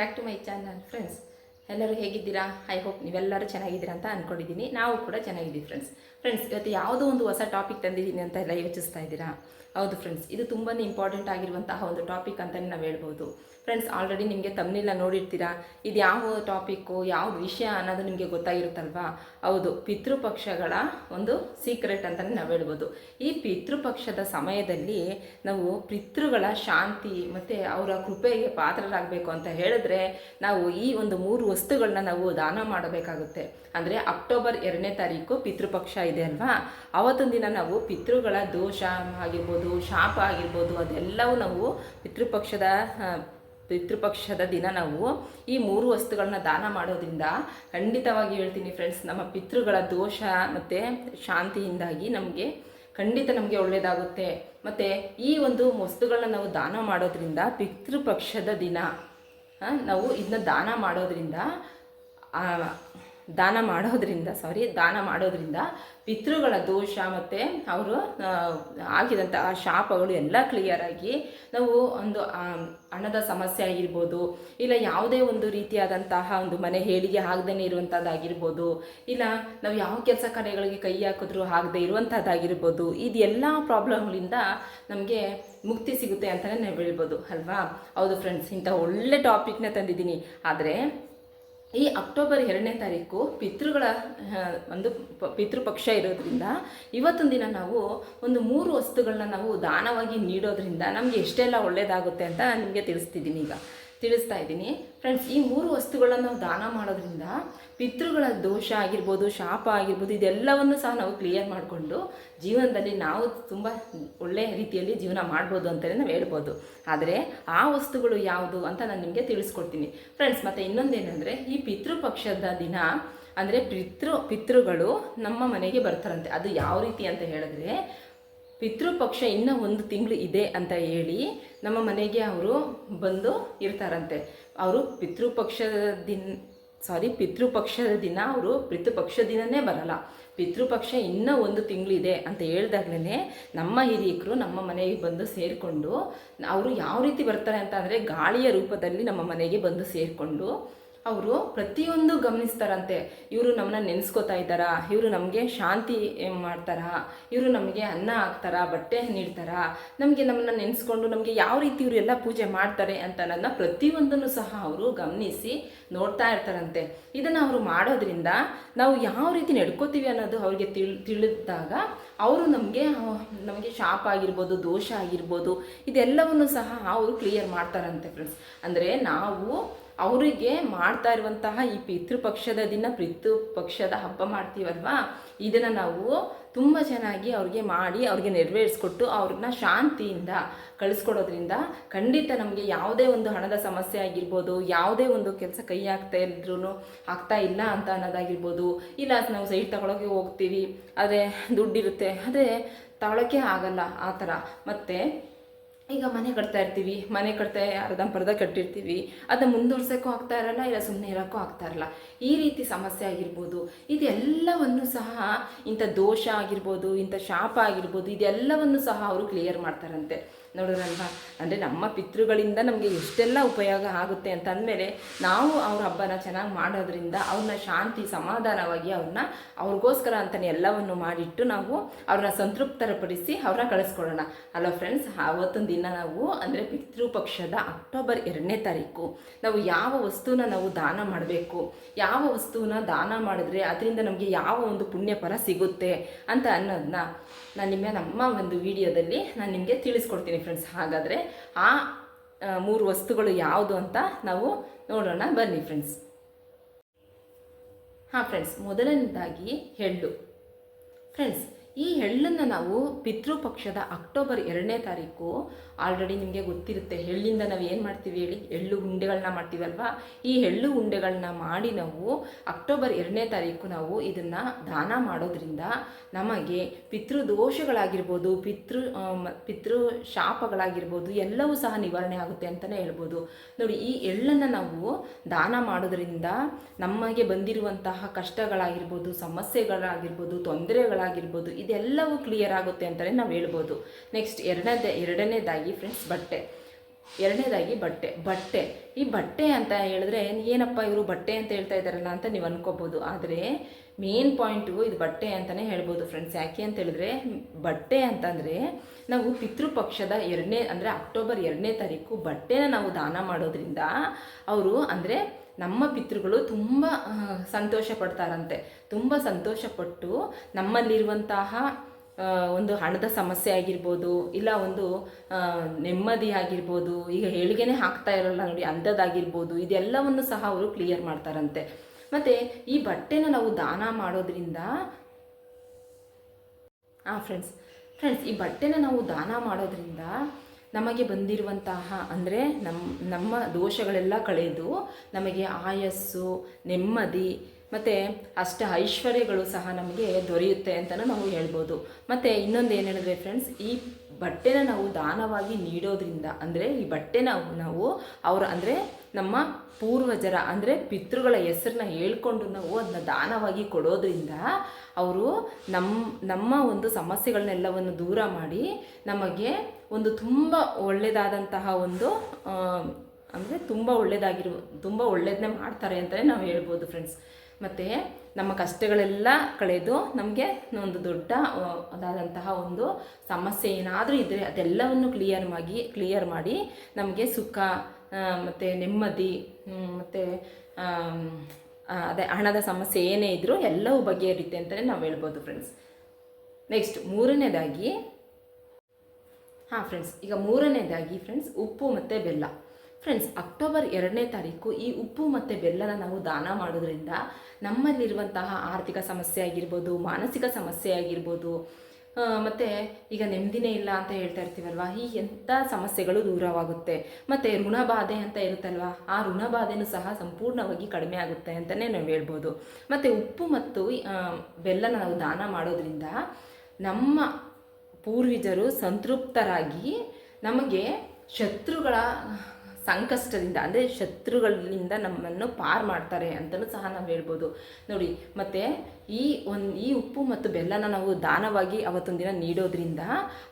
Back to my channel friends ಎಲ್ಲರೂ ಹೇಗಿದ್ದೀರಾ? I hope ನೀವೆಲ್ಲರೂ ಚೆನ್ನಾಗಿದ್ದೀರಾ ಅಂತ ಅಂದ್ಕೊಂಡಿದ್ದೀನಿ ನಾವು ಕೂಡ ಚೆನ್ನಾಗಿದ್ದೀವಿ ಫ್ರೆಂಡ್ಸ್ ಫ್ರೆಂಡ್ಸ್ ಇವತ್ತು ಯಾವುದೋ ಒಂದು ಹೊಸ ಟಾಪಿಕ್ ತಂದಿದ್ದೀನಿ ಅಂತ ಎಲ್ಲ ಯೋಚಿಸ್ತಾ ಇದ್ದೀರಾ? ಹೌದು ಫ್ರೆಂಡ್ಸ್ ಇದು ತುಂಬಾ ಇಂಪಾರ್ಟೆಂಟ್ ಆಗಿರುವಂತಹ ಒಂದು ಟಾಪಿಕ್ ಅಂತಲೇ ನಾವು ಹೇಳ್ಬೋದು. ಫ್ರೆಂಡ್ಸ್ ಆಲ್ರೆಡಿ ನಿಮಗೆ ತಮ್ಮನೆಲ್ಲ ನೋಡಿರ್ತೀರಾ? ಇದು ಯಾವ ಟಾಪಿಕ್ಕು ಯಾವ ವಿಷಯ ಅನ್ನೋದು ನಿಮಗೆ ಗೊತ್ತಾಗಿರುತ್ತಲ್ವಾ? ಹೌದು, ಪಿತೃಪಕ್ಷಗಳ ಒಂದು ಸೀಕ್ರೆಟ್ ಅಂತಲೇ ನಾವು ಹೇಳ್ಬೋದು. ಈ ಪಿತೃಪಕ್ಷದ ಸಮಯದಲ್ಲಿ ನಾವು ಪಿತೃಗಳ ಶಾಂತಿ ಮತ್ತು ಅವರ ಕೃಪೆಗೆ ಪಾತ್ರರಾಗಬೇಕು ಅಂತ ಹೇಳಿದ್ರೆ ನಾವು ಈ ಒಂದು ಮೂರು ವಸ್ತುಗಳನ್ನ ನಾವು ದಾನ ಮಾಡಬೇಕಾಗುತ್ತೆ. ಅಂದರೆ ಅಕ್ಟೋಬರ್ ಎರಡನೇ ತಾರೀಕು ಪಿತೃಪಕ್ಷ ಇದೆ ಅಲ್ವಾ? ಅವತ್ತೊಂದು ದಿನ ನಾವು ಪಿತೃಗಳ ದೋಷ ಆಗಿರ್ಬೋದು, ಶಾಪ ಆಗಿರ್ಬೋದು, ಅದೆಲ್ಲವೂ ನಾವು ಪಿತೃಪಕ್ಷದ ಪಿತೃಪಕ್ಷದ ದಿನ ನಾವು ಈ ಮೂರು ವಸ್ತುಗಳನ್ನ ದಾನ ಮಾಡೋದ್ರಿಂದ ಖಂಡಿತವಾಗಿ ಹೇಳ್ತೀನಿ ಫ್ರೆಂಡ್ಸ್ ನಮ್ಮ ಪಿತೃಗಳ ದೋಷ ಮತ್ತು ಶಾಂತಿಯಿಂದಾಗಿ ನಮಗೆ ಖಂಡಿತ ನಮಗೆ ಒಳ್ಳೆಯದಾಗುತ್ತೆ ಮತ್ತು ಈ ಒಂದು ವಸ್ತುಗಳನ್ನ ನಾವು ದಾನ ಮಾಡೋದ್ರಿಂದ ಪಿತೃಪಕ್ಷದ ದಿನ ನಾವು ಇದನ್ನ ದಾನ ಮಾಡೋದ್ರಿಂದ ದಾನ ಮಾಡೋದ್ರಿಂದ ಸಾರಿ ದಾನ ಮಾಡೋದ್ರಿಂದ ಪಿತೃಗಳ ದೋಷ ಮತ್ತು ಅವರು ಆಗಿದಂತಹ ಶಾಪಗಳು ಎಲ್ಲ ಕ್ಲಿಯರ್ ಆಗಿ ನಾವು ಒಂದು ಹಣದ ಸಮಸ್ಯೆ ಆಗಿರ್ಬೋದು, ಇಲ್ಲ ಯಾವುದೇ ಒಂದು ರೀತಿಯಾದಂತಹ ಒಂದು ಮನೆ ಹೇಳಿಗೆ ಆಗದೇ ಇರುವಂಥದ್ದಾಗಿರ್ಬೋದು ಇಲ್ಲ ನಾವು ಯಾವ ಕೆಲಸ ಕಾರ್ಯಗಳಿಗೆ ಕೈ ಹಾಕಿದ್ರು ಆಗದೆ ಇರುವಂಥದ್ದಾಗಿರ್ಬೋದು ಇದೆಲ್ಲ ಪ್ರಾಬ್ಲಮ್ಗಳಿಂದ ನಮಗೆ ಮುಕ್ತಿ ಸಿಗುತ್ತೆ ಅಂತಲೇ ನಾವು ಹೇಳ್ಬೋದು, ಅಲ್ವಾ? ಹೌದು ಫ್ರೆಂಡ್ಸ್ ಇಂಥ ಒಳ್ಳೆ ಟಾಪಿಕ್ನ ತಂದಿದ್ದೀನಿ. ಆದರೆ ಈ ಅಕ್ಟೋಬರ್ ಎರಡನೇ ತಾರೀಕು ಪಿತೃಗಳ ಒಂದು ಪಿತೃಪಕ್ಷ ಇರೋದ್ರಿಂದ ಇವತ್ತೊಂದು ದಿನ ನಾವು ಒಂದು ಮೂರು ವಸ್ತುಗಳನ್ನ ನಾವು ದಾನವಾಗಿ ನೀಡೋದ್ರಿಂದ ನಮಗೆ ಎಷ್ಟೆಲ್ಲ ಒಳ್ಳೆಯದಾಗುತ್ತೆ ಅಂತ ನಿಮಗೆ ತಿಳಿಸ್ತಿದ್ದೀನಿ ಈಗ. ತಿಳಿಸ್ತಾ ಇದ್ದೀನಿ. ಫ್ರೆಂಡ್ಸ್ ಈ ಮೂರು ವಸ್ತುಗಳನ್ನು ನಾವು ದಾನ ಮಾಡೋದ್ರಿಂದ ಪಿತೃಗಳ ದೋಷ ಆಗಿರ್ಬೋದು, ಶಾಪ ಆಗಿರ್ಬೋದು, ಇದೆಲ್ಲವನ್ನು ಸಹ ನಾವು ಕ್ಲಿಯರ್ ಮಾಡಿಕೊಂಡು ಜೀವನದಲ್ಲಿ ನಾವು ತುಂಬ ಒಳ್ಳೆಯ ರೀತಿಯಲ್ಲಿ ಜೀವನ ಮಾಡ್ಬೋದು ಅಂತಲೇ ನಾವು ಹೇಳ್ಬೋದು. ಆದರೆ ಆ ವಸ್ತುಗಳು ಯಾವುದು ಅಂತ ನಾನು ನಿಮಗೆ ತಿಳಿಸ್ಕೊಡ್ತೀನಿ. ಫ್ರೆಂಡ್ಸ್ ಮತ್ತು ಇನ್ನೊಂದೇನೆಂದರೆ ಈ ಪಿತೃಪಕ್ಷದ ದಿನ ಅಂದರೆ ಪಿತೃ, ಪಿತೃಗಳು ನಮ್ಮ ಮನೆಗೆ ಬರ್ತಾರಂತೆ. ಅದು ಯಾವ ರೀತಿ ಅಂತ ಹೇಳಿದ್ರೆ ಪಿತೃಪಕ್ಷ ಇನ್ನೂ ಒಂದು ತಿಂಗಳು ಇದೆ ಅಂತ ಹೇಳಿ ನಮ್ಮ ಮನೆಗೆ ಅವರು ಬಂದು ಇರ್ತಾರಂತೆ. ಅವರು ಪಿತೃಪಕ್ಷದ ದಿನ ಸಾರಿ ಪಿತೃಪಕ್ಷದ ದಿನ ಅವರು ಪಿತೃಪಕ್ಷ ದಿನನೇ ಬರಲ್ಲ. ಪಿತೃಪಕ್ಷ ಇನ್ನೂ ಒಂದು ತಿಂಗಳಿದೆ ಅಂತ ಹೇಳಿದಾಗ್ಲೇ ನಮ್ಮ ಹಿರಿಯಕರು ನಮ್ಮ ಮನೆಗೆ ಬಂದು ಸೇರಿಕೊಂಡು, ಅವರು ಯಾವ ರೀತಿ ಬರ್ತಾರೆ ಅಂತ ಅಂದರೆ ಗಾಳಿಯ ರೂಪದಲ್ಲಿ ನಮ್ಮ ಮನೆಗೆ ಬಂದು ಸೇರಿಕೊಂಡು ಅವರು ಪ್ರತಿಯೊಂದು ಗಮನಿಸ್ತಾರಂತೆ. ಇವರು ನಮ್ಮನ್ನ ನೆನೆಸ್ಕೋತಾ ಇದ್ದಾರಾ? ಇವರು ನಮಗೆ ಶಾಂತಿ ಮಾಡ್ತಾರಾ? ಇವರು ನಮಗೆ ಅನ್ನ ಹಾಕ್ತಾರಾ? ಬಟ್ಟೆ ನೀಡ್ತಾರಾ? ನಮಗೆ ನಮ್ಮನ್ನ ನೆನೆಸ್ಕೊಂಡು ನಮಗೆ ಯಾವ ರೀತಿ ಇವರು ಎಲ್ಲ ಪೂಜೆ ಮಾಡ್ತಾರೆ ಅಂತ ನನ್ನ ಪ್ರತಿಯೊಂದನ್ನು ಸಹ ಅವರು ಗಮನಿಸಿ ನೋಡ್ತಾ ಇರ್ತಾರಂತೆ. ಇದನ್ನು ಅವರು ಮಾಡೋದ್ರಿಂದ ನಾವು ಯಾವ ರೀತಿ ನಡ್ಕೋತೀವಿ ಅನ್ನೋದು ಅವ್ರಿಗೆ ತಿಳ್, ತಿಳಿದಾಗ ಅವರು ನಮಗೆ ನಮಗೆ ಶಾಪ್ ಆಗಿರ್ಬೋದು, ದೋಷ ಆಗಿರ್ಬೋದು, ಇದೆಲ್ಲವನ್ನು ಸಹ ಅವರು ಕ್ಲಿಯರ್ ಮಾಡ್ತಾರಂತೆ ಫ್ರೆಂಡ್ಸ್ ಅಂದರೆ ನಾವು ಅವರಿಗೆ ಮಾಡ್ತಾ ಇರುವಂತಹ ಈ ಪಿತೃಪಕ್ಷದ ದಿನ, ಪಿತೃಪಕ್ಷದ ಹಬ್ಬ ಮಾಡ್ತೀವಲ್ವಾ? ಇದನ್ನು ನಾವು ತುಂಬ ಚೆನ್ನಾಗಿ ಅವ್ರಿಗೆ ಮಾಡಿ, ಅವ್ರಿಗೆ ನೆರವೇರಿಸ್ಕೊಟ್ಟು ಅವ್ರನ್ನ ಶಾಂತಿಯಿಂದ ಕಳಿಸ್ಕೊಡೋದ್ರಿಂದ ಖಂಡಿತ ನಮಗೆ ಯಾವುದೇ ಒಂದು ಹಣದ ಸಮಸ್ಯೆ ಆಗಿರ್ಬೋದು, ಯಾವುದೇ ಒಂದು ಕೆಲಸ ಕೈ ಹಾಕ್ತಾ ಇದ್ರೂ ಆಗ್ತಾ ಇಲ್ಲ ಅಂತ ಅನ್ನೋದಾಗಿರ್ಬೋದು, ಇಲ್ಲ ನಾವು ಸೈಟ್ ತಗೊಳಕ್ಕೆ ಹೋಗ್ತೀವಿ, ಆದರೆ ದುಡ್ಡಿರುತ್ತೆ ಅದೇ ತಗೊಳಕ್ಕೆ ಆಗಲ್ಲ ಆ ಥರ. ಮತ್ತು ಈಗ ಮನೆ ಕಟ್ತಾ ಇರ್ತೀವಿ, ಮನೆ ಕಟ್ತಾ ಅರ್ಧಂಪರ್ಧ ಕಟ್ಟಿರ್ತೀವಿ ಅದನ್ನ ಮುಂದುವರ್ಸೋಕ್ಕೂ ಆಗ್ತಾ ಇರಲ್ಲ, ಇಲ್ಲ ಸುಮ್ಮನೆ ಇರೋಕ್ಕೂ ಆಗ್ತಾ ಇರಲ್ಲ. ಈ ರೀತಿ ಸಮಸ್ಯೆ ಆಗಿರ್ಬೋದು, ಇದೆಲ್ಲವನ್ನು ಸಹ ಇಂಥ ದೋಷ ಆಗಿರ್ಬೋದು, ಇಂಥ ಶಾಪ ಆಗಿರ್ಬೋದು, ಇದೆಲ್ಲವನ್ನು ಸಹ ಅವರು ಕ್ಲಿಯರ್ ಮಾಡ್ತಾರಂತೆ. ನೋಡೋರಲ್ವಾ ಅಂದರೆ ನಮ್ಮ ಪಿತೃಗಳಿಂದ ನಮಗೆ ಎಷ್ಟೆಲ್ಲ ಉಪಯೋಗ ಆಗುತ್ತೆ ಅಂತ ಅಂದಮೇಲೆ ನಾವು ಅವ್ರ ಹಬ್ಬನ ಚೆನ್ನಾಗಿ ಮಾಡೋದ್ರಿಂದ ಅವ್ರನ್ನ ಶಾಂತಿ, ಸಮಾಧಾನವಾಗಿ ಅವ್ರನ್ನ ಅವ್ರಿಗೋಸ್ಕರ ಅಂತಲೇ ಎಲ್ಲವನ್ನು ಮಾಡಿಟ್ಟು ನಾವು ಅವ್ರನ್ನ ಸಂತೃಪ್ತರಪಡಿಸಿ ಅವ್ರನ್ನ ಕಳಿಸ್ಕೊಡೋಣ ಅಲ್ಲ ಫ್ರೆಂಡ್ಸ್ ಆವತ್ತೊಂದು ದಿನ ನಾವು ಅಂದರೆ ಪಿತೃಪಕ್ಷದ ಅಕ್ಟೋಬರ್ ಎರಡನೇ ತಾರೀಕು ನಾವು ಯಾವ ವಸ್ತುನ ನಾವು ದಾನ ಮಾಡಬೇಕು, ಯಾವ ವಸ್ತುವನ್ನ ದಾನ ಮಾಡಿದ್ರೆ ಅದರಿಂದ ನಮಗೆ ಯಾವ ಒಂದು ಪುಣ್ಯ ಫಲ ಸಿಗುತ್ತೆ ಅಂತ ಅನ್ನೋದನ್ನ ನಾನು ನಿಮ್ಮ ನಮ್ಮ ಒಂದು ವಿಡಿಯೋದಲ್ಲಿ ನಾನು ನಿಮಗೆ ತಿಳಿಸ್ಕೊಡ್ತೀನಿ ಫ್ರೆಂಡ್ಸ್ ಹಾಗಾದರೆ ಆ ಆ, ಮೂರು ವಸ್ತುಗಳು ಯಾವುದು ಅಂತ ನಾವು ನೋಡೋಣ. ಬನ್ನಿ ಫ್ರೆಂಡ್ಸ್ ಹಾಂ ಫ್ರೆಂಡ್ಸ್ ಮೊದಲನೇದಾಗಿ ಎಳ್ಳು ಫ್ರೆಂಡ್ಸ್ ಈ ಎಳ್ಳನ್ನು ನಾವು ಪಿತೃಪಕ್ಷದ ಅಕ್ಟೋಬರ್ ಎರಡನೇ ತಾರೀಕು ಆಲ್ರೆಡಿ ನಿಮಗೆ ಗೊತ್ತಿರುತ್ತೆ, ಎಳ್ಳಿಂದ ನಾವು ಏನು ಮಾಡ್ತೀವಿ ಹೇಳಿ? ಎಳ್ಳು ಉಂಡೆಗಳನ್ನ ಮಾಡ್ತೀವಲ್ವಾ? ಈ ಎಳ್ಳು ಉಂಡೆಗಳನ್ನ ಮಾಡಿ ನಾವು ಅಕ್ಟೋಬರ್ ಎರಡನೇ ತಾರೀಕು ನಾವು ಇದನ್ನು ದಾನ ಮಾಡೋದ್ರಿಂದ ನಮಗೆ ಪಿತೃದೋಷಗಳಾಗಿರ್ಬೋದು, ಪಿತೃ ಪಿತೃ ಶಾಪಗಳಾಗಿರ್ಬೋದು, ಎಲ್ಲವೂ ಸಹ ನಿವಾರಣೆ ಆಗುತ್ತೆ ಅಂತಲೇ ಹೇಳ್ಬೋದು. ನೋಡಿ, ಈ ಎಳ್ಳನ್ನು ನಾವು ದಾನ ಮಾಡೋದ್ರಿಂದ ನಮಗೆ ಬಂದಿರುವಂತಹ ಕಷ್ಟಗಳಾಗಿರ್ಬೋದು, ಸಮಸ್ಯೆಗಳಾಗಿರ್ಬೋದು, ತೊಂದರೆಗಳಾಗಿರ್ಬೋದು, ಇದೆಲ್ಲವೂ ಕ್ಲಿಯರ್ ಆಗುತ್ತೆ ಅಂತಲೇ ನಾವು ಹೇಳ್ಬೋದು. ನೆಕ್ಸ್ಟ್ ಎರಡನೇ ಎರಡನೇದಾಗಿ ಫ್ರೆಂಡ್ಸ್ ಬಟ್ಟೆ. ಎರಡನೇದಾಗಿ ಬಟ್ಟೆ. ಬಟ್ಟೆ. ಈ ಬಟ್ಟೆ ಅಂತ ಹೇಳಿದ್ರೆ ಏನಪ್ಪ ಇವರು ಬಟ್ಟೆ ಅಂತ ಹೇಳ್ತಾ ಇದ್ದಾರಲ್ಲ ಅಂತ ನೀವು ಅನ್ಕೋಬೋದು. ಆದರೆ ಮೇನ್ ಪಾಯಿಂಟು ಇದು ಬಟ್ಟೆ ಅಂತಲೇ ಹೇಳ್ಬೋದು ಫ್ರೆಂಡ್ಸ್ ಯಾಕೆ ಅಂತ ಹೇಳಿದ್ರೆ ಬಟ್ಟೆ ಅಂತಂದರೆ ನಾವು ಪಿತೃಪಕ್ಷದ ಎರಡನೇ, ಅಂದರೆ ಅಕ್ಟೋಬರ್ ಎರಡನೇ ತಾರೀಕು ಬಟ್ಟೆನ ನಾವು ದಾನ ಮಾಡೋದ್ರಿಂದ ಅವರು ಅಂದರೆ ನಮ್ಮ ಪಿತೃಗಳು ತುಂಬ ಸಂತೋಷ ಪಡ್ತಾರಂತೆ. ತುಂಬ ಸಂತೋಷಪಟ್ಟು ನಮ್ಮಲ್ಲಿರುವಂತಹ ಒಂದು ಹಣದ ಸಮಸ್ಯೆ ಆಗಿರ್ಬೋದು, ಇಲ್ಲ ಒಂದು ನೆಮ್ಮದಿ ಆಗಿರ್ಬೋದು, ಈಗ ಹೇಳಿಗೆನೆ ಹಾಕ್ತಾ ಇರಲ್ಲ ನೋಡಿ ಅಂಥದ್ದಾಗಿರ್ಬೋದು ಇದೆಲ್ಲವನ್ನು ಸಹ ಅವರು ಕ್ಲಿಯರ್ ಮಾಡ್ತಾರಂತೆ. ಮತ್ತು ಈ ಬಟ್ಟೆನ ನಾವು ದಾನ ಮಾಡೋದ್ರಿಂದ ಹಾಂ ಫ್ರೆಂಡ್ಸ್ ಫ್ರೆಂಡ್ಸ್ ಈ ಬಟ್ಟೆನ ನಾವು ದಾನ ಮಾಡೋದ್ರಿಂದ ನಮಗೆ ಬಂದಿರುವಂತಹ, ಅಂದರೆ ನಮ್ಮ ನಮ್ಮ ದೋಷಗಳೆಲ್ಲ ಕಳೆದು ನಮಗೆ ಆಯಸ್ಸು, ನೆಮ್ಮದಿ ಮತ್ತು ಅಷ್ಟ ಐಶ್ವರ್ಯಗಳು ಸಹ ನಮಗೆ ದೊರೆಯುತ್ತೆ ಅಂತಲೂ ನಾವು ಹೇಳ್ಬೋದು. ಮತ್ತು ಇನ್ನೊಂದು ಏನು ಹೇಳಿದ್ರೆ ಫ್ರೆಂಡ್ಸ್ ಈ ಬಟ್ಟೆನ ನಾವು ದಾನವಾಗಿ ನೀಡೋದ್ರಿಂದ ಅಂದರೆ ಈ ಬಟ್ಟೆನ ನಾವು ಅವರ ಅಂದರೆ ನಮ್ಮ ಪೂರ್ವಜರ ಅಂದರೆ ಪಿತೃಗಳ ಹೆಸರನ್ನ ಹೇಳ್ಕೊಂಡು ನಾವು ಅದನ್ನ ದಾನವಾಗಿ ಕೊಡೋದ್ರಿಂದ ಅವರು ನಮ್ಮ ನಮ್ಮ ಒಂದು ಸಮಸ್ಯೆಗಳನ್ನೆಲ್ಲವನ್ನು ದೂರ ಮಾಡಿ ನಮಗೆ ಒಂದು ತುಂಬ ಒಳ್ಳೆಯದಾದಂತಹ ಒಂದು ಅಂದರೆ ತುಂಬ ಒಳ್ಳೆಯದಾಗಿರುವ ತುಂಬ ಒಳ್ಳೇದನ್ನೇ ಮಾಡ್ತಾರೆ ಅಂತಲೇ ನಾವು ಹೇಳ್ಬೋದು ಫ್ರೆಂಡ್ಸ್ ಮತ್ತು ನಮ್ಮ ಕಷ್ಟಗಳೆಲ್ಲ ಕಳೆದು ನಮಗೆ ಒಂದು ದೊಡ್ಡ ಅದಾದಂತಹ ಒಂದು ಸಮಸ್ಯೆ ಏನಾದರೂ ಇದ್ದರೆ ಅದೆಲ್ಲವನ್ನು ಕ್ಲಿಯರ್ ಮಾಡಿ ಕ್ಲಿಯರ್ ಮಾಡಿ ನಮಗೆ ಸುಖ ಮತ್ತು ನೆಮ್ಮದಿ ಮತ್ತು ಅದೇ ಹಣದ ಸಮಸ್ಯೆ ಏನೇ ಇದ್ದರೂ ಎಲ್ಲವೂ ಬಗೆಹರಿಯುತ್ತೆ ಅಂತಲೇ ನಾವು ಹೇಳ್ಬೋದು ಫ್ರೆಂಡ್ಸ್ ನೆಕ್ಸ್ಟ್ ಮೂರನೇದಾಗಿ, ಹಾಂ ಫ್ರೆಂಡ್ಸ್ ಈಗ ಮೂರನೇದಾಗಿ ಫ್ರೆಂಡ್ಸ್ ಉಪ್ಪು ಮತ್ತು ಬೆಲ್ಲ. ಫ್ರೆಂಡ್ಸ್ ಅಕ್ಟೋಬರ್ ಎರಡನೇ ತಾರೀಕು ಈ ಉಪ್ಪು ಮತ್ತು ಬೆಲ್ಲನ ನಾವು ದಾನ ಮಾಡೋದ್ರಿಂದ ನಮ್ಮಲ್ಲಿರುವಂತಹ ಆರ್ಥಿಕ ಸಮಸ್ಯೆ ಆಗಿರ್ಬೋದು, ಮಾನಸಿಕ ಸಮಸ್ಯೆ ಆಗಿರ್ಬೋದು ಮತ್ತು ಈಗ ನೆಮ್ಮದಿನೇ ಇಲ್ಲ ಅಂತ ಹೇಳ್ತಾ ಇರ್ತೀವಲ್ವ? ಈ ಎಂಥ ಸಮಸ್ಯೆಗಳು ದೂರವಾಗುತ್ತೆ. ಮತ್ತು ಋಣಬಾಧೆ ಅಂತ ಇರುತ್ತಲ್ವ? ಆ ಋಣಬಾಧೆನೂ ಸಹ ಸಂಪೂರ್ಣವಾಗಿ ಕಡಿಮೆ ಆಗುತ್ತೆ ಅಂತಲೇ ನಾವು ಹೇಳ್ಬೋದು. ಮತ್ತು ಉಪ್ಪು ಮತ್ತು ಬೆಲ್ಲನ ನಾವು ದಾನ ಮಾಡೋದ್ರಿಂದ ನಮ್ಮ ಪೂರ್ವಿಜರು ಸಂತೃಪ್ತರಾಗಿ ನಮಗೆ ಶತ್ರುಗಳ ಸಂಕಷ್ಟದಿಂದ, ಅಂದರೆ ಶತ್ರುಗಳಿಂದ ನಮ್ಮನ್ನು ಪಾರು ಮಾಡ್ತಾರೆ ಅಂತಲೂ ಸಹ ನಾವು ಹೇಳ್ಬೋದು. ನೋಡಿ, ಮತ್ತು ಈ ಒಂದು, ಈ ಉಪ್ಪು ಮತ್ತು ಬೆಲ್ಲನ ನಾವು ದಾನವಾಗಿ ಅವತ್ತೊಂದು ದಿನ ನೀಡೋದ್ರಿಂದ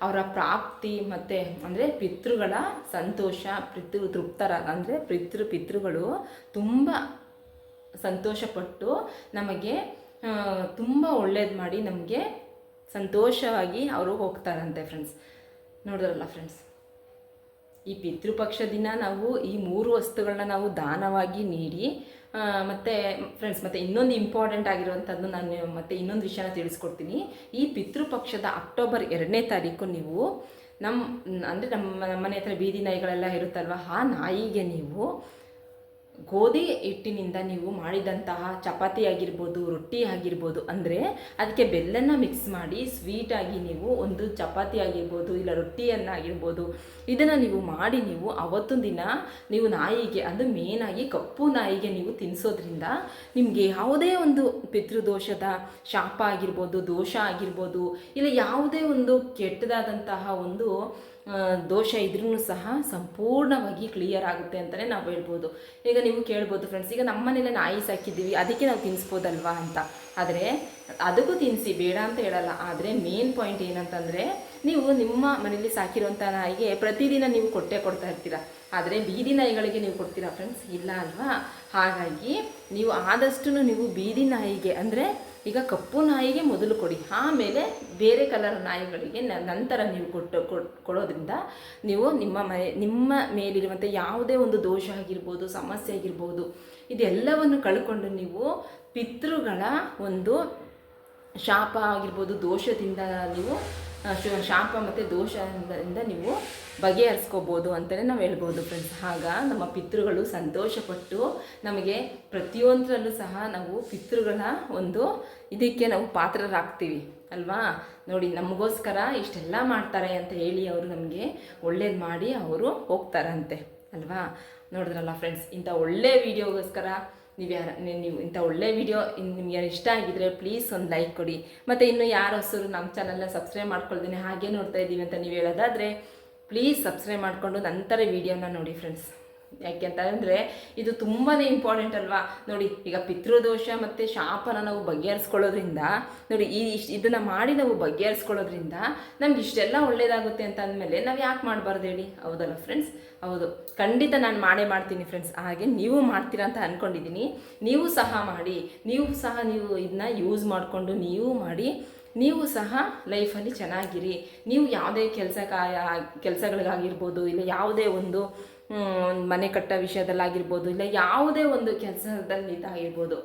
ಅವರ ಪ್ರಾಪ್ತಿ ಮತ್ತು, ಅಂದರೆ ಪಿತೃಗಳ ಸಂತೋಷ, ಪಿತೃ ತೃಪ್ತರ, ಅಂದರೆ ಪಿತೃ ಪಿತೃಗಳು ತುಂಬ ಸಂತೋಷಪಟ್ಟು ನಮಗೆ ತುಂಬ ಒಳ್ಳೇದು ಮಾಡಿ ನಮಗೆ ಸಂತೋಷವಾಗಿ ಅವರು ಹೋಗ್ತಾರಂತೆ ಫ್ರೆಂಡ್ಸ್ ನೋಡಿದ್ರಲ್ಲ ಫ್ರೆಂಡ್ಸ್ ಈ ಪಿತೃಪಕ್ಷ ದಿನ ನಾವು ಈ ಮೂರು ವಸ್ತುಗಳನ್ನ ನಾವು ದಾನವಾಗಿ ನೀಡಿ ಮತ್ತೆ ಫ್ರೆಂಡ್ಸ್ ಮತ್ತೆ ಇನ್ನೊಂದು ಇಂಪಾರ್ಟೆಂಟ್ ಆಗಿರುವಂಥದ್ದು ನಾನು ಮತ್ತೆ ಇನ್ನೊಂದು ವಿಷಯನ ತಿಳಿಸ್ಕೊಡ್ತೀನಿ. ಈ ಪಿತೃಪಕ್ಷದ ಅಕ್ಟೋಬರ್ ಎರಡನೇ ತಾರೀಕು ನೀವು ನಮ್ಮ ಅಂದರೆ ನಮ್ಮ ಮನೆ ಹತ್ರ ಬೀದಿ ನಾಯಿಗಳೆಲ್ಲ ಇರುತ್ತಲ್ವ, ಆ ನಾಯಿಗೆ ನೀವು ಗೋಧಿ ಹಿಟ್ಟಿನಿಂದ ನೀವು ಮಾಡಿದಂತಹ ಚಪಾತಿ ಆಗಿರ್ಬೋದು, ರೊಟ್ಟಿ ಆಗಿರ್ಬೋದು ಅಂದರೆ ಅದಕ್ಕೆ ಬೆಲ್ಲನ ಮಿಕ್ಸ್ ಮಾಡಿ ಸ್ವೀಟಾಗಿ ನೀವು ಒಂದು ಚಪಾತಿ ಆಗಿರ್ಬೋದು ಇಲ್ಲ ರೊಟ್ಟಿಯನ್ನಾಗಿರ್ಬೋದು ಇದನ್ನು ನೀವು ಮಾಡಿ ನೀವು ಅವತ್ತೊಂದು ದಿನ ನೀವು ನಾಯಿಗೆ, ಅದು ಮೇನಾಗಿ ಕಪ್ಪು ನಾಯಿಗೆ ನೀವು ತಿನ್ನಿಸೋದ್ರಿಂದ ನಿಮಗೆ ಯಾವುದೇ ಒಂದು ಪಿತೃದೋಷದ ಶಾಪ ಆಗಿರ್ಬೋದು, ದೋಷ ಆಗಿರ್ಬೋದು, ಇಲ್ಲ ಯಾವುದೇ ಒಂದು ಕೆಟ್ಟದಾದಂತಹ ಒಂದು ದೋಷ ಇದ್ರೂ ಸಹ ಸಂಪೂರ್ಣವಾಗಿ ಕ್ಲಿಯರ್ ಆಗುತ್ತೆ ಅಂತಲೇ ನಾವು ಹೇಳ್ಬೋದು. ಈಗ ನೀವು ಕೇಳ್ಬೋದು ಫ್ರೆಂಡ್ಸ್ ಈಗ ನಮ್ಮ ಮನೇಲೆ ನಾಯಿ ಸಾಕಿದ್ದೀವಿ, ಅದಕ್ಕೆ ನಾವು ತಿನ್ನಿಸ್ಬೋದಲ್ವಾ ಅಂತ. ಆದರೆ ಅದಕ್ಕೂ ತಿನ್ನಿಸಿ ಬೇಡ ಅಂತ ಹೇಳಲ್ಲ. ಆದರೆ ಮೇನ್ ಪಾಯಿಂಟ್ ಏನಂತಂದರೆ ನೀವು ನಿಮ್ಮ ಮನೇಲಿ ಸಾಕಿರುವಂಥ ನಾಯಿಗೆ ಪ್ರತಿದಿನ ನೀವು ಕೊಟ್ಟೆ ಕೊಡ್ತಾ ಇರ್ತೀರ. ಆದರೆ ಬೀದಿ ನಾಯಿಗಳಿಗೆ ನೀವು ಕೊಡ್ತೀರಾ ಫ್ರೆಂಡ್ಸ್ ಇಲ್ಲ ಅಲ್ವಾ? ಹಾಗಾಗಿ ನೀವು ಆದಷ್ಟು ನೀವು ಬೀದಿ ನಾಯಿಗೆ ಅಂದರೆ ಈಗ ಕಪ್ಪು ನಾಯಿಗೆ ಮೊದಲು ಕೊಡಿ. ಆಮೇಲೆ ಬೇರೆ ಕಲರ್ ನಾಯಿಗಳಿಗೆ ನಂತರ ನೀವು ಕೊಟ್ಟು ಕೊಡ್- ಕೊಡೋದ್ರಿಂದ ನೀವು ನಿಮ್ಮ ಮನೆ, ನಿಮ್ಮ ಮೇಲಿರುವಂಥ ಯಾವುದೇ ಒಂದು ದೋಷ ಆಗಿರ್ಬೋದು, ಸಮಸ್ಯೆ ಆಗಿರ್ಬೋದು, ಇದೆಲ್ಲವನ್ನು ಕಳ್ಕೊಂಡು ನೀವು ಪಿತೃಗಳ ಒಂದು ಶಾಪ ಆಗಿರ್ಬೋದು, ದೋಷದಿಂದ ನೀವು ಶಾಪ ಮತ್ತು ದೋಷದಿಂದ ನೀವು ಬಗೆಹರಿಸ್ಕೋಬೋದು ಅಂತಲೇ ನಾವು ಹೇಳ್ಬೋದು ಫ್ರೆಂಡ್ಸ್ ಆಗ ನಮ್ಮ ಪಿತೃಗಳು ಸಂತೋಷಪಟ್ಟು ನಮಗೆ ಪ್ರತಿಯೊಂದರಲ್ಲೂ ಸಹ ನಾವು ಪಿತೃಗಳ ಒಂದು ಇದಕ್ಕೆ ನಾವು ಪಾತ್ರರಾಗ್ತೀವಿ, ಅಲ್ವಾ? ನೋಡಿ, ನಮಗೋಸ್ಕರ ಇಷ್ಟೆಲ್ಲ ಮಾಡ್ತಾರೆ ಅಂತ ಹೇಳಿ ಅವರು ನಮಗೆ ಒಳ್ಳೇದು ಮಾಡಿ ಅವರು ಹೋಗ್ತಾರಂತೆ, ಅಲ್ವಾ? ನೋಡಿದ್ರಲ್ಲ ಫ್ರೆಂಡ್ಸ್ ಇಂಥ ಒಳ್ಳೆ ವಿಡಿಯೋಗೋಸ್ಕರ ನೀವು ಯಾರ ನೀವು ಇಂಥ ಒಳ್ಳೆ ವಿಡಿಯೋ ನಿಮಗೆ ಇಷ್ಟ ಆಗಿದ್ರೆ ಪ್ಲೀಸ್ ಒಂದು ಲೈಕ್ ಕೊಡಿ. ಮತ್ತು ಇನ್ನು ಯಾರು ಹೊಸರು ನಮ್ಮ ಚಾನಲ್ನ ಸಬ್ಸ್ಕ್ರೈಬ್ ಮಾಡ್ಕೊಳ್ತೀನಿ ಹಾಗೆ ನೋಡ್ತಾ ಇದ್ದೀವಿ ಅಂತ ನೀವು ಹೇಳೋದಾದರೆ ಪ್ಲೀಸ್ ಸಬ್ಸ್ಕ್ರೈಬ್ ಮಾಡಿಕೊಂಡು ನಂತರ ವಿಡಿಯೋನ ನೋಡಿ ಫ್ರೆಂಡ್ಸ್ ಯಾಕೆಂತಂದರೆ ಇದು ತುಂಬಾ ಇಂಪಾರ್ಟೆಂಟ್ ಅಲ್ವಾ? ನೋಡಿ, ಈಗ ಪಿತೃದೋಷ ಮತ್ತು ಶಾಪನ ನಾವು ಬಗೆಹರಿಸ್ಕೊಳ್ಳೋದ್ರಿಂದ, ನೋಡಿ, ಈ ಇಷ್ಟು ಇದನ್ನು ಮಾಡಿ ನಾವು ಬಗೆಹರಿಸ್ಕೊಳ್ಳೋದ್ರಿಂದ ನಮ್ಗೆ ಇಷ್ಟೆಲ್ಲ ಒಳ್ಳೇದಾಗುತ್ತೆ ಅಂತ ಅಂದಮೇಲೆ ನಾವು ಯಾಕೆ ಮಾಡಬಾರ್ದು ಹೇಳಿ ಹೌದಲ್ಲ ಫ್ರೆಂಡ್ಸ್ ಹೌದು. ಖಂಡಿತ ನಾನು ಮಾಡೇ ಮಾಡ್ತೀನಿ ಫ್ರೆಂಡ್ಸ್ ಹಾಗೆ ನೀವು ಮಾಡ್ತೀರಾ ಅಂತ ಅಂದ್ಕೊಂಡಿದ್ದೀನಿ ನೀವು ಸಹ ಮಾಡಿ, ನೀವು ಸಹ ನೀವು ಇದನ್ನ ಯೂಸ್ ಮಾಡಿಕೊಂಡು ನೀವು ಮಾಡಿ, ನೀವು ಸಹ ಲೈಫಲ್ಲಿ ಚೆನ್ನಾಗಿರಿ. ನೀವು ಯಾವುದೇ ಕೆಲಸ ಕೆಲಸಗಳಿಗಾಗಿರ್ಬೋದು, ಇಲ್ಲ ಯಾವುದೇ ಒಂದು ಮ್, ಮನೆ ಕಟ್ಟೋ ವಿಷಯದಲ್ಲಾಗಿರ್ಬೋದು ಇಲ್ಲ ಯಾವುದೇ ಒಂದು ಕೆಲಸದಲ್ಲಿ ಇದಾಗಿರ್ಬೋದು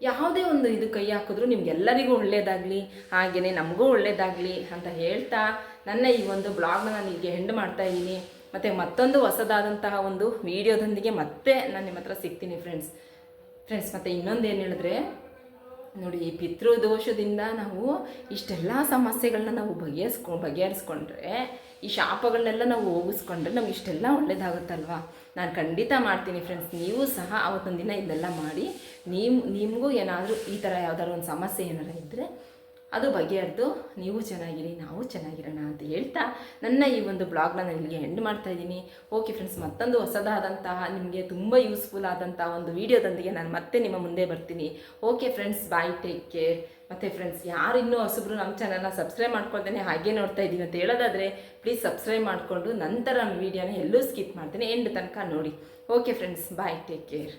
ಯಾವುದೇ ಒಂದು ಇದು ಕೈ ಹಾಕಿದ್ರು ನಿಮ್ಗೆಲ್ಲರಿಗೂ ಒಳ್ಳೆಯದಾಗಲಿ ಹಾಗೆಯೇ ನಮಗೂ ಒಳ್ಳೆಯದಾಗಲಿ ಅಂತ ಹೇಳ್ತಾ ನನ್ನ ಈ ಒಂದು ಬ್ಲಾಗ್ನ ನಾನು ಹೀಗೆ ಹೆಂಡ್ ಮಾಡ್ತಾ ಇದ್ದೀನಿ. ಮತ್ತು ಮತ್ತೊಂದು ಹೊಸದಾದಂತಹ ಒಂದು ವಿಡಿಯೋದೊಂದಿಗೆ ಮತ್ತೆ ನಾನು ನಿಮ್ಮ ಹತ್ರ ಸಿಗ್ತೀನಿ ಫ್ರೆಂಡ್ಸ್ ಫ್ರೆಂಡ್ಸ್ ಮತ್ತು ಇನ್ನೊಂದು ಏನು ಹೇಳಿದ್ರೆ ನೋಡಿ ಈ ಪಿತೃದೋಷದಿಂದ ನಾವು ಇಷ್ಟೆಲ್ಲ ಸಮಸ್ಯೆಗಳನ್ನ ನಾವು ಬಗೆಹರಿಸ್ಕೊ ಬಗೆಹರಿಸ್ಕೊಂಡ್ರೆ ಈ ಶಾಪಗಳನ್ನೆಲ್ಲ ನಾವು ಹೋಗಿಸ್ಕೊಂಡ್ರೆ ನಮ್ಗೆ ಇಷ್ಟೆಲ್ಲ ಒಳ್ಳೇದಾಗುತ್ತಲ್ವಾ? ನಾನು ಖಂಡಿತ ಮಾಡ್ತೀನಿ ಫ್ರೆಂಡ್ಸ್ ನೀವು ಸಹ ಅವತ್ತೊಂದು ದಿನ ಇದೆಲ್ಲ ಮಾಡಿ ನೀವು ನಿಮಗೂ ಏನಾದರೂ ಈ ಥರ ಯಾವ್ದಾದ್ರು ಒಂದು ಸಮಸ್ಯೆ ಏನಾರು ಇದ್ದರೆ ಅದು ಬಗೆಹರಿದು ನೀವು ಚೆನ್ನಾಗಿರಿ, ನಾವು ಚೆನ್ನಾಗಿರೋಣ ಅಂತ ಹೇಳ್ತಾ ನನ್ನ ಈ ಒಂದು ಬ್ಲಾಗ್ನ ನಾನು ಇಲ್ಲಿಗೆ ಎಂಡ್ ಮಾಡ್ತಾ ಇದ್ದೀನಿ. ಓಕೆ ಫ್ರೆಂಡ್ಸ್ ಮತ್ತೊಂದು ಹೊಸದಾದಂತಹ, ನಿಮಗೆ ತುಂಬ ಯೂಸ್ಫುಲ್ ಆದಂತಹ ಒಂದು ವಿಡಿಯೋದೊಂದಿಗೆ ನಾನು ಮತ್ತೆ ನಿಮ್ಮ ಮುಂದೆ ಬರ್ತೀನಿ. Okay friends bye take care ಮತ್ತು ಫ್ರೆಂಡ್ಸ್ ಯಾರಿನ್ನೂ ಹೊಸಬ್ರು ನಮ್ಮ ಚಾನಲ್ನ ಸಬ್ಸ್ಕ್ರೈಬ್ ಮಾಡ್ಕೊಳ್ತೇನೆ ಹಾಗೆ ನೋಡ್ತಾ ಇದ್ದೀನಿ ಅಂತ ಹೇಳೋದಾದರೆ ಪ್ಲೀಸ್ ಸಬ್ಸ್ಕ್ರೈಬ್ ಮಾಡಿಕೊಂಡು ನಂತರ ನಮ್ಮ ವೀಡಿಯೋನ ಎಲ್ಲೂ ಸ್ಕಿಪ್ ಮಾಡ್ತೇನೆ ಎಂಡ್ ತನಕ ನೋಡಿ. Okay friends bye take care